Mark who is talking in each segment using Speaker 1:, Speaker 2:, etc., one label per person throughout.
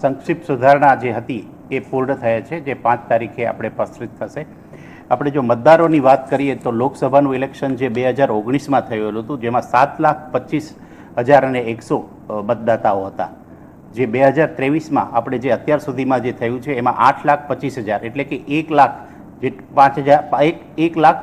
Speaker 1: સંક્ષિપ્ત સુધારણા જે હતી એ પૂર્ણ થયા છે, જે પાંચ તારીખે આપણે પ્રસ્તુત થશે. આપણે જો મતદારોની વાત કરીએ તો લોકસભાનું ઇલેક્શન જે બે હજાર ઓગણીસમાં થયેલું હતું, જેમાં સાત લાખ પચીસ હજાર અને એકસો મતદાતાઓ હતા. જે બે હજાર ત્રેવીસમાં આપણે જે અત્યાર સુધીમાં જે થયું છે, એમાં આઠ લાખ પચીસ હજાર, એટલે કે એક લાખ જે પાંચ હજાર, એક એક લાખ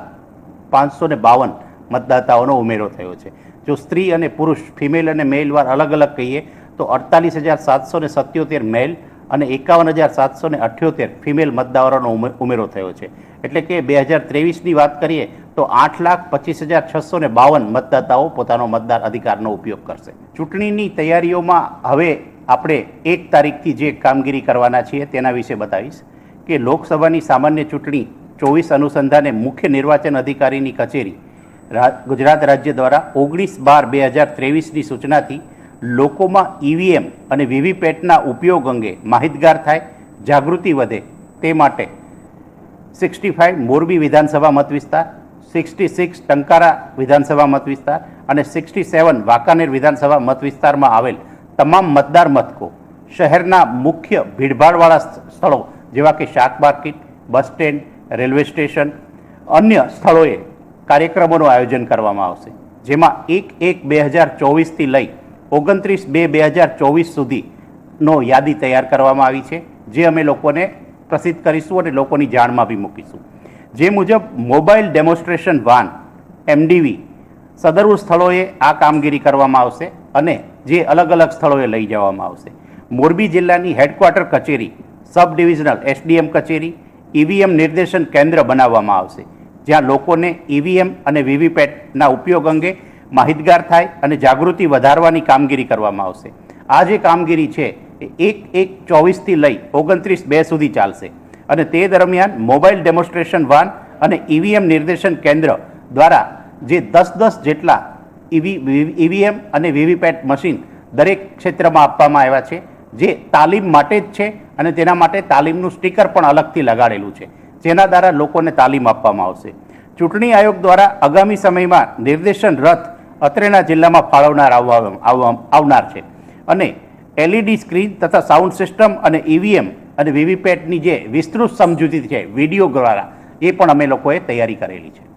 Speaker 1: પાંચસો ને બાવન મતદાતાઓનો ઉમેરો થયો છે. જો સ્ત્રી અને પુરુષ, ફિમેલ અને મેલ વાર અલગ અલગ કહીએ તો અડતાલીસ હજાર સાતસો ને સત્યોતેર મેલ અને એકાવન હજાર સાતસો ને અઠ્યોતેર ફિમેલ મતદારોનો ઉમે- ઉમેરો થયો છે. એટલે કે બે હજાર ત્રેવીસની વાત કરીએ તો આઠ લાખ પચીસ હજાર છસો ને બાવન મતદાતાઓ પોતાનો મતદાર અધિકારનો ઉપયોગ કરશે. ચૂંટણીની તૈયારીઓમાં હવે આપણે એક તારીખથી જે કામગીરી કરવાના છીએ તેના વિશે બતાવીશ કે લોકસભાની સામાન્ય ચૂંટણી ચોવીસ અનુસંધાને મુખ્ય નિર્વાચન અધિકારીની કચેરી ગુજરાત રાજ્ય દ્વારા ઓગણીસ બાર બે હજાર ત્રેવીસની સૂચનાથી લોકોમાં ઈવીએમ અને વીવીપેટના ઉપયોગ અંગે માહિતગાર થાય, જાગૃતિ વધે તે માટે સિક્સટી ફાઇવ મોરબી વિધાનસભા મત વિસ્તાર, સિક્સટી સિક્સ ટંકારા વિધાનસભા મત વિસ્તાર અને સિક્સટી સેવન વાંકાનેર વિધાનસભા મત વિસ્તારમાં આવેલ તમામ મતદાર મથકો, શહેરના મુખ્ય ભીડભાડવાળા સ્થળો જેવા કે શાક market, bus stand, railway station, અન્ય સ્થળોએ કાર્યક્રમોનું આયોજન કરવામાં આવશે, જેમાં એક એક બે હજાર ચોવીસથી લઈ ઓગણત્રીસ બે બે હજાર ચોવીસ સુધીનો યાદી તૈયાર કરવામાં આવી છે, જે અમે લોકોને પ્રસિદ્ધ કરીશું અને લોકોની જાણમાં બી મૂકીશું. જે મુજબ, મોબાઈલ ડેમોન્સ્ટ્રેશન વાન, એમડીવી સદરુ સ્થળોએ આ કામગીરી કરવામાં આવશે અને જે અલગ અલગ સ્થળોએ લઈ જવામાં આવશે. મોરબી જિલ્લાની હેડક્વાર્ટર કચેરી, સબ ડિવિઝનલ એસડીએમ કચેરી, ઈવીએમ નિર્દેશન કેન્દ્ર બનાવવામાં આવશે, જ્યાં લોકોને ઈવીએમ અને વીવીપેટના ઉપયોગ અંગે માહિતગાર થાય અને જાગૃતિ વધારવાની કામગીરી કરવામાં આવશે. આ જે કામગીરી છે, એ એક એક ચોવીસથી લઈ ઓગણત્રીસ બે સુધી ચાલશે. અને તે દરમિયાન મોબાઈલ ડેમોન્સ્ટ્રેશન વાન અને ઈવીએમ નિર્દેશન કેન્દ્ર દ્વારા જે દસ દસ જેટલા ઈવી ઈવીએમ અને વીવીપેટ મશીન દરેક ક્ષેત્રમાં આપવામાં આવ્યા છે, જે તાલીમ માટે જ છે અને તેના માટે તાલીમનું સ્ટીકર પણ અલગથી લગાડેલું છે. જેના દ્વારા લોકોને તાલીમ આપવામાં આવશે. ચૂંટણી આયોગ દ્વારા આગામી સમયમાં નિર્દેશન રથ અત્રેના જિલ્લામાં ફાળવનાર આવવા આવનાર છે. અને એલઈડી સ્ક્રીન તથા સાઉન્ડ સિસ્ટમ અને ઈવીએમ અને વીવીપેટની જે વિસ્તૃત સમજૂતી છે, વીડિયો દ્વારા, એ પણ અમે લોકોએ તૈયારી કરેલી છે.